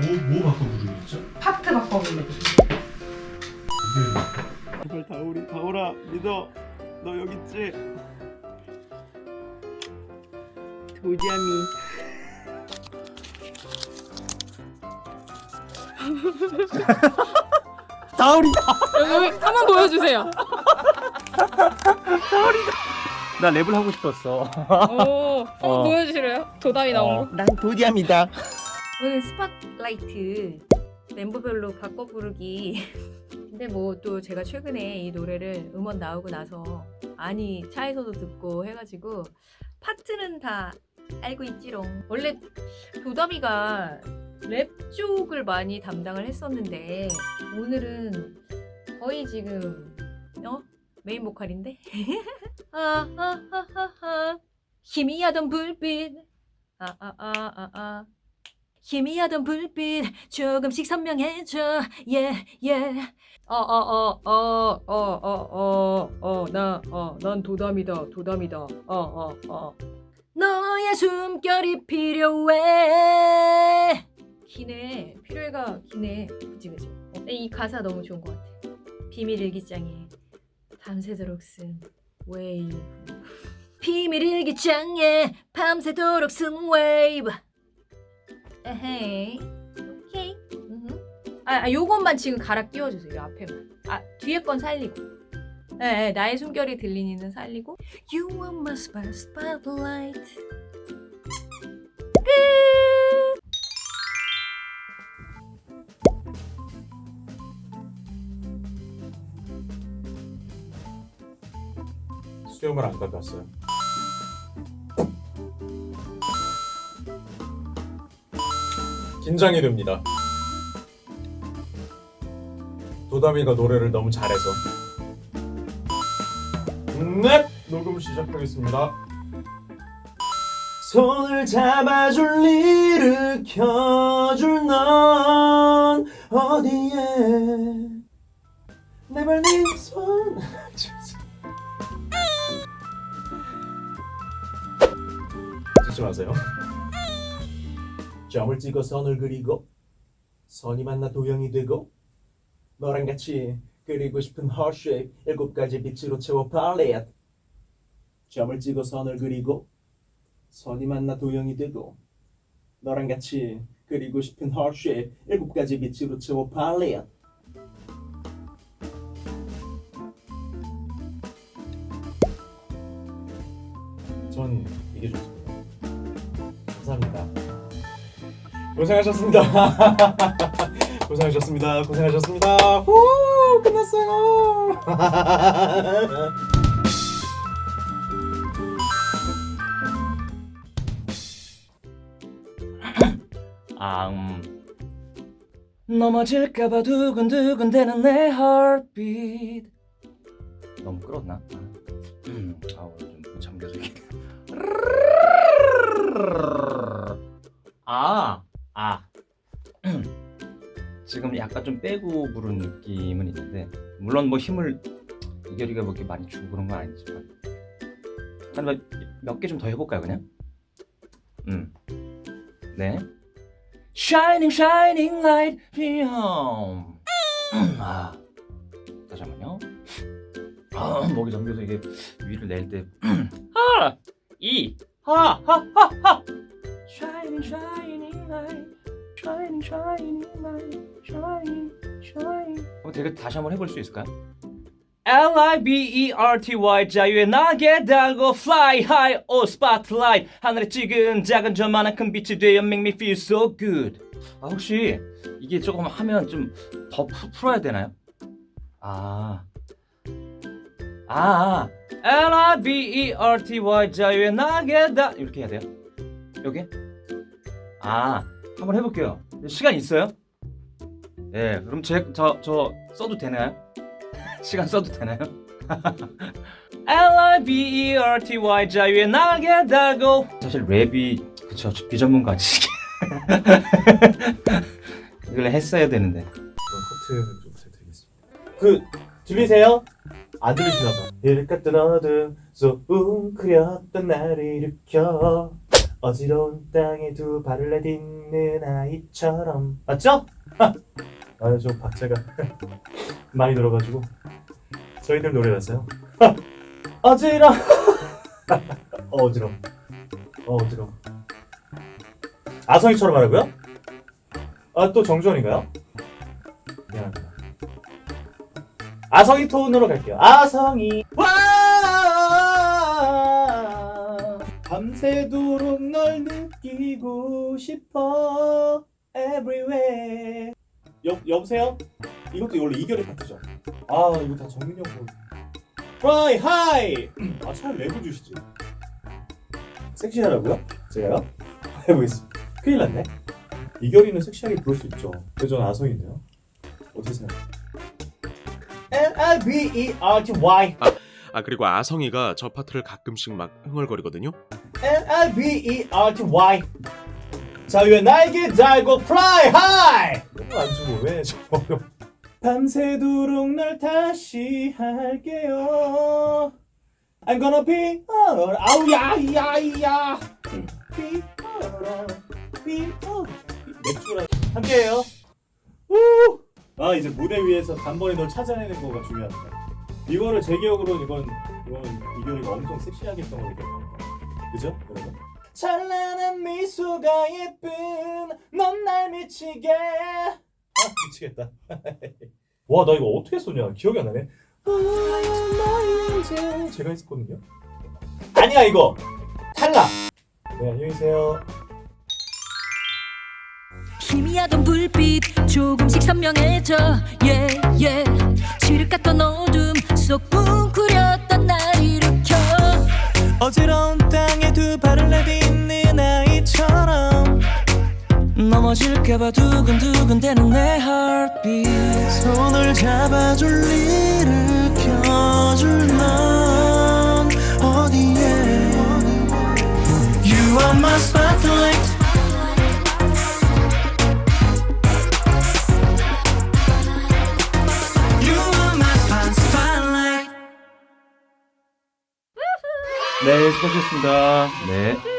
뭐, 뭐 바꿔 부르겠죠? 파트 바꿔볼래. 이게 제발 다우리 다우라 믿어 너 여기 있지 도자미 다우리다 여기 한번 보여주세요. 나 랩을 하고 싶었어 오, 한번 어. 보여주시래요? 도담이 나온 거. 난 도자미다 오늘 스팟라이트 멤버별로 바꿔 부르기. 근데 뭐 또 제가 최근에 이 노래를 음원 나오고 나서 아니 차에서도 듣고 해가지고 파트는 다 알고 있지롱. 원래 도담이가 랩 쪽을 많이 담당을 했었는데 오늘은 거의 지금 어 메인 보컬인데. 아하하하하 희미하던 불빛 아아아아아 희미하던 불빛 조금씩 선명해져. 예예. 아 아 아 아 아 아 아 어나어난 도담이다 도담이다. 어어어. 너의 숨결이 필요해. 기네 필요해가 기네 그치 그치. 근데 이 가사 너무 좋은 것 같아. 비밀 일기장에 밤새도록 쓴 웨이브. 비밀 일기장에 밤새도록 쓴 웨이브. 에헤이. 오케이. 음흠. 아, 아 요것만 지금 갈아 끼워주세요 요 앞에만. 아 뒤에 건 살리고. 예, 예, 나의 숨결이 들리니는 살리고. You are my spot, spotlight. 끝 수염을 안 깎았어요. 긴장이 됩니다. 도담이가 노래를 너무 잘해서. 네, 녹음 시작하겠습니다. 손을 잡아줄 일으켜줄 넌 어디에 내발 네손 찍지 마세요. 점을 찍어 선을 그리고 선이 만나 도형이 되고 너랑 같이 그리고 싶은 shape 일곱 가지 빛으로 채워 팔레트 점을 찍어 선을 그리고 선이 만나 도형이 되고 너랑 같이 그리고 싶은 shape 일곱 가지 빛으로 채워 팔레트 전 이게. 감사합니다. 고생하셨습니다. 고생하셨습니다. 고생하셨습니다. 후 끝났어요. 아, 음. 넘어질까봐 두근두근대는 내 heartbeat 너무 끌었나? 음, 아좀 잠겨서 이게 아, 아 지금 약간 좀 빼고 부른 느낌은 있는데 물론 뭐 힘을 이결이가 뭐 이렇게 많이 주고 그런 건 아니지만 한몇 개 좀 더 해볼까요 그냥? 음, 네. Shining, shining light beyond. 아, 다시 한번요. 아, 목이 잠겨서 이게 위를 낼 때. 하, 이, 하, 하, 하, 하. Shining, shining light, shining, shining light, shining, shining. 어, 제가 다시 한번 해볼 수 있을까요? L I B E R T Y 자유의 날개 달고 fly high oh spotlight 하늘에 찍은 작은 저만한 빛이 되어 make me feel so good 아 혹시 이게 조금 하면 좀 더 풀어야 되나요? 아 아, L I B E R T Y 자유의 날개 달 이렇게 해야 돼요? 여기? 아 한번 해볼게요 시간 있어요? 네 그럼 제 저 저 써도 되나요? 시간 써도 되나요? L I B E R T Y 자유의 날개 달고 사실 랩이 그쵸 저 비전문가지 이걸 했어야 되는데 커트 좀 부탁드리겠습니다. 그 들리세요? 안 들리시나 봐. 일같던 어둠 속 웅크렸던 나를 일으켜 어지러운 땅에 두 발을 내딛는 아이처럼. 맞죠? 아저 박자가 많이 들어가지고. 저희들 노래라서요. 어지러 어, 어지러 어, 어지러 아성이처럼 하라고요? 아 또 정주원인가요? 미안합니다. 아성이 톤으로 갈게요. 아성이 밤새도록 널 느끼고 싶어 everywhere 여, 여보세요? 이것도 원래 이결의 파트죠 아 이거 다 정민이 형 거. Fly high 아 차라리 내고 주시지 섹시하라고요? 제가요? 해보겠습니다 큰일 났네 이결이는 섹시하게 부를 수 있죠 근데 저는 아성인데요 어떻게 생각해요? L-I-B-E-R-T-Y 아 그리고 아성이가 저 파트를 가끔씩 막 흥얼거리거든요. L-I-B-E-R-T-Y 자유의 날개 달고 fly high! 이거 안 주고 왜 저거 밤새도록 널 다시 할게요. I'm gonna be alright 아우 야 야야. Be alright be 맥주랑 함께해요. 우! 아 이제 무대 위에서 단번에 널 찾아내는 거가 중요합니다 이거를 제 기억으로 이건 이거는 이결이가 엄청 섹시하게 했던 거기 때문에 그죠 여러분? 찬란한 미소가 예쁜 넌 날 미치게. 아 미치겠다. 와 나 이거 어떻게 쏘냐? 기억이 안 나네. 제가 했었거든요. 아니야 이거. 탈락. 네 안녕히 계세요. 희미하던 불빛 조금씩 선명해져. Yeah, yeah. 칠흑 같던 어둠 넘어질까봐 두근두근대는 내 heartbeat 손을 잡아줄 일으켜줄 넌 어디에 You are my spotlight 네, 수고하셨습니다. 네.